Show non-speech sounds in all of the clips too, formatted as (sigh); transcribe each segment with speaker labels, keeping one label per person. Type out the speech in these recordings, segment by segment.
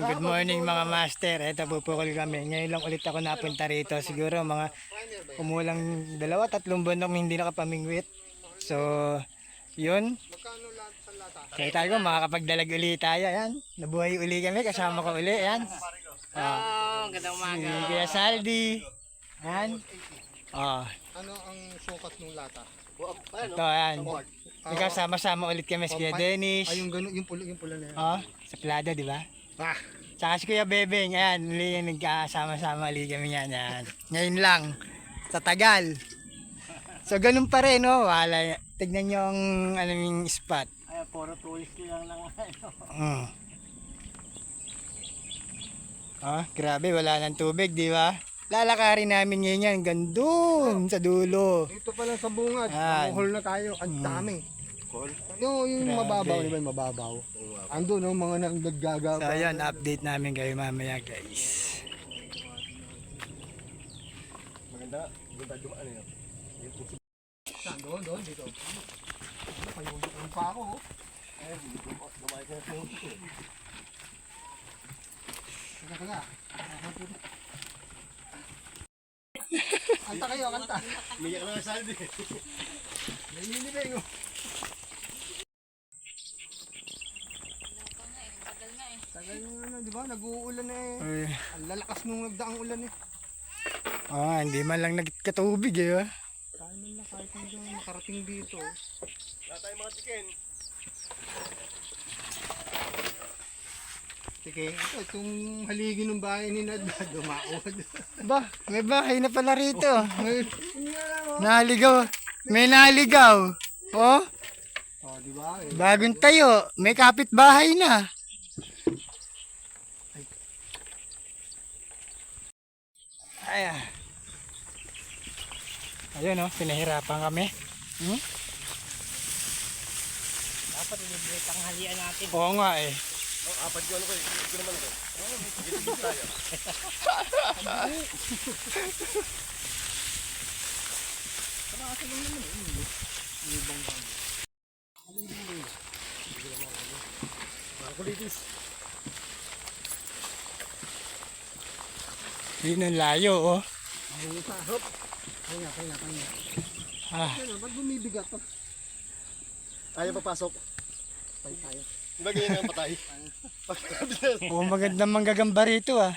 Speaker 1: Ayun, good morning mga master. Ito pupukol kami. Ngayon lang ulit ako napunta rito. Siguro mga kumulang dalawa, tatlong buwan akong hindi nakapamingwit. So, yun. Kaya tayo makakapagdalag uli tayo. Yan. Nabuhay uli kami. Kasama ko uli. Yan.
Speaker 2: Oh, gandang
Speaker 1: Si
Speaker 2: umaga.
Speaker 1: Kuya Saldi. Yan. Oh,
Speaker 3: Ano ang sukat ng lata?
Speaker 1: ito yan. Ikaw sama-sama ulit kami si Kuya Dennis.
Speaker 3: Ay, yung yung pula, yung pula na yan.
Speaker 1: Oh, sa Plada, di ba?
Speaker 3: Ah,
Speaker 1: Tsaka si Kuya Bebeng, ayan, uli yung nagkasama-sama uli kami yan, yan. Ngayon lang, sa tagal. So, ganun pa rin, no? Wala, tignan nyo ang ano, yung spot.
Speaker 2: Ay, puro tourist lang lang. ano.
Speaker 1: Mm. Ah, grabe, wala nang tubig, di ba? Lalakarin namin ngayon yan, gandun, sa dulo.
Speaker 3: dito pa lang sa bungad. Hole na tayo. Ang dami. Yung, yung
Speaker 1: Grabe.
Speaker 3: mababaw, di ba yung mababaw? Ando, no, mga nagagaga.
Speaker 1: So, ayan, update namin kayo mamaya, guys.
Speaker 3: Saan doon, doon, dito. Payungan pa ako, oh. Teka, teka. Kanta kayo, kanta.
Speaker 4: Umiyak na nga saldi.
Speaker 3: Naninibig, oh. Tagal na ano, di ba? Nag-uulan na eh.
Speaker 1: Ay,
Speaker 3: Ang lalakas nung nagdaang ulan eh.
Speaker 1: ah, hindi man lang nagkatubig, eh. ah.
Speaker 3: Kaya man na kahit hanggang makarating dito.
Speaker 4: Wala tayong mga chicken.
Speaker 3: Sige, ito, itong haligi ng bahay ni Nad, (laughs) dumaod.
Speaker 1: Ba, may bahay na pala rito.
Speaker 3: Ngayon,
Speaker 1: Naligaw. May naligaw. Oh,
Speaker 3: oh, di ba? Eh,
Speaker 1: bagong tayo. May kapitbahay na. Ay, ah. Ayun oh, pinahirapan kami. Hmm?
Speaker 2: Dapat i-break ang halian natin.
Speaker 1: Oo nga eh.
Speaker 4: Oh, apat ko ano ko. Hindi ko naman ko. Mga kulitis.
Speaker 1: Yun ang layo oh.
Speaker 3: ayun sa hop. Kaya, kaya, kaya.
Speaker 1: Ah,
Speaker 3: Ano, ba't bumibigat to?
Speaker 4: Ayaw papasok.
Speaker 3: Patay tayo.
Speaker 4: Di ba ganyan ang patay? Pagkabilas. (laughs)
Speaker 1: oh, magandang manggagamba rito ah.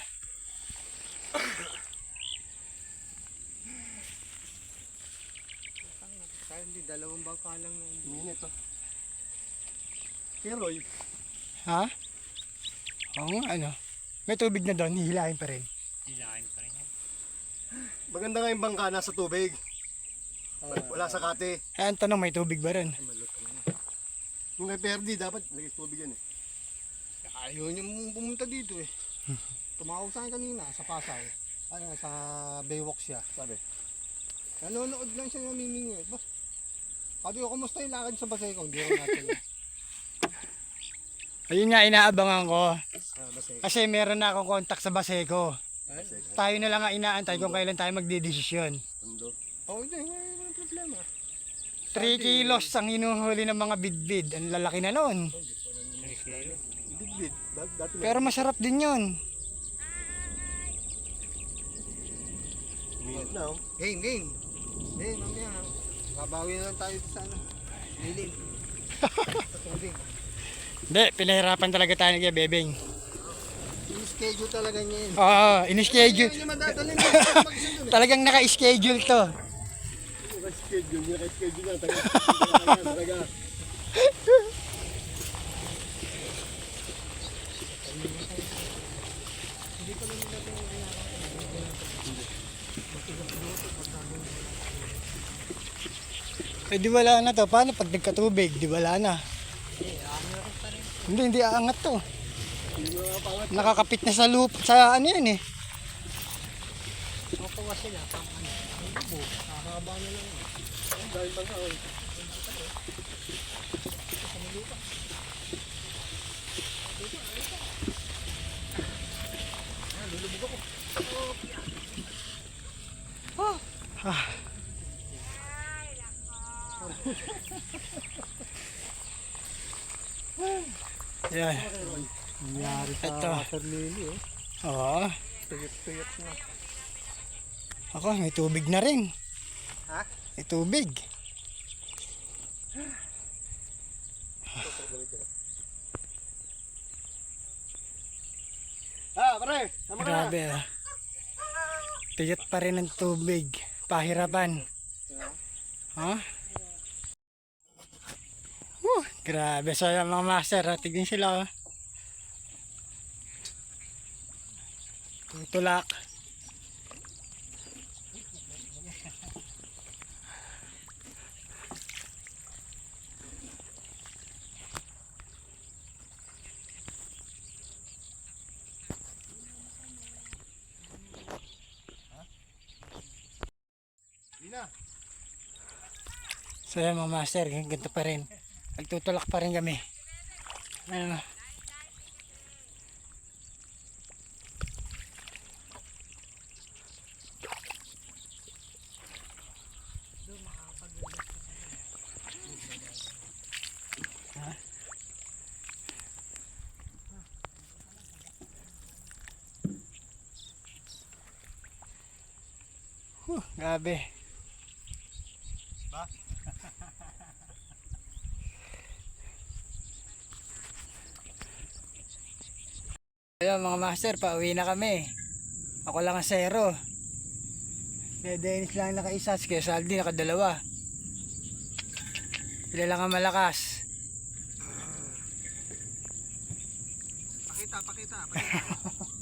Speaker 3: Kaya hindi, dalawang bangka lang na.
Speaker 4: Minit to. Keroy.
Speaker 1: Ha? Oo nga ano. May tubig na doon, hihilahin pa rin.
Speaker 2: Hilahin pa rin yan.
Speaker 4: Maganda nga yung bangka nasa tubig. Wala sa kate.
Speaker 1: Eh, ang tanong, may tubig ba rin?
Speaker 4: Yung kay Perdi, dapat lagay sa tubig yan eh.
Speaker 3: Ayaw niya mong pumunta dito eh. (laughs) Tumawag sa akin kanina sa Pasay. Ano, sa Baywalk siya.
Speaker 4: Sabi.
Speaker 3: Nanonood lang siya namimingwit. Ba? Sabi ko, kumusta yung lakad sa Baseco? Hindi ako natin.
Speaker 1: Ayun nga, inaabangan ko. Kasi meron na akong contact sa Baseco. Tayo na lang ang inaantay kung kailan tayo magdidesisyon.
Speaker 4: Tundo.
Speaker 3: Oh, hindi. Wala walang problema.
Speaker 1: 3 kilos ang hinuhuli ng mga bidbid. Ang lalaki na noon.
Speaker 4: Bidbid.
Speaker 1: Pero masarap din yun.
Speaker 4: Minit na oh.
Speaker 3: Game, game. Game, mamaya. Babawi na lang tayo sa ano. Lilim. (laughs)
Speaker 1: Hindi, pinahirapan talaga tayo kay Bebeng.
Speaker 3: Schedule talaga niya yun.
Speaker 1: Oo, in-schedule.
Speaker 3: Hindi madadalhin. Magsundo. (laughs)
Speaker 1: Talagang naka-schedule to.
Speaker 4: Yung schedule, yung schedule na. Taga. (laughs)
Speaker 1: Eh di wala na to. Paano pag nagkatubig? Di wala na. Hindi, hindi aangat to. Nakakapit na sa loop, sa ano yan eh.
Speaker 2: Makuha sila. Pang ano.
Speaker 3: Haba na lang.
Speaker 4: Dahil bangka oh.
Speaker 1: Yan.
Speaker 3: Nangyari sa
Speaker 1: Ito.
Speaker 3: water lily eh.
Speaker 1: Oo.
Speaker 3: Tuyot-tuyot na.
Speaker 1: Ako, may tubig na rin.
Speaker 3: Ha?
Speaker 1: May tubig.
Speaker 4: Ah, pare! Tama ka na!
Speaker 1: Grabe ah. Tiyot pa rin ang tubig. Pahirapan. Ha? Uh, grabe. So yung mga master, ha? tignan sila. Oh.
Speaker 4: Hindi na.
Speaker 1: So yung mga master, ganito pa rin. Nagtutulak pa rin kami. Ano? Huh, grabe. (laughs) Ayun mga master, pauwi na kami. Ako lang ang zero. Kaya Dennis lang nakaisa, kaya Saldi nakadalawa. Sila lang ang malakas.
Speaker 3: Pakita, pakita, pakita. (laughs)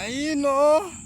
Speaker 1: Ayun oh.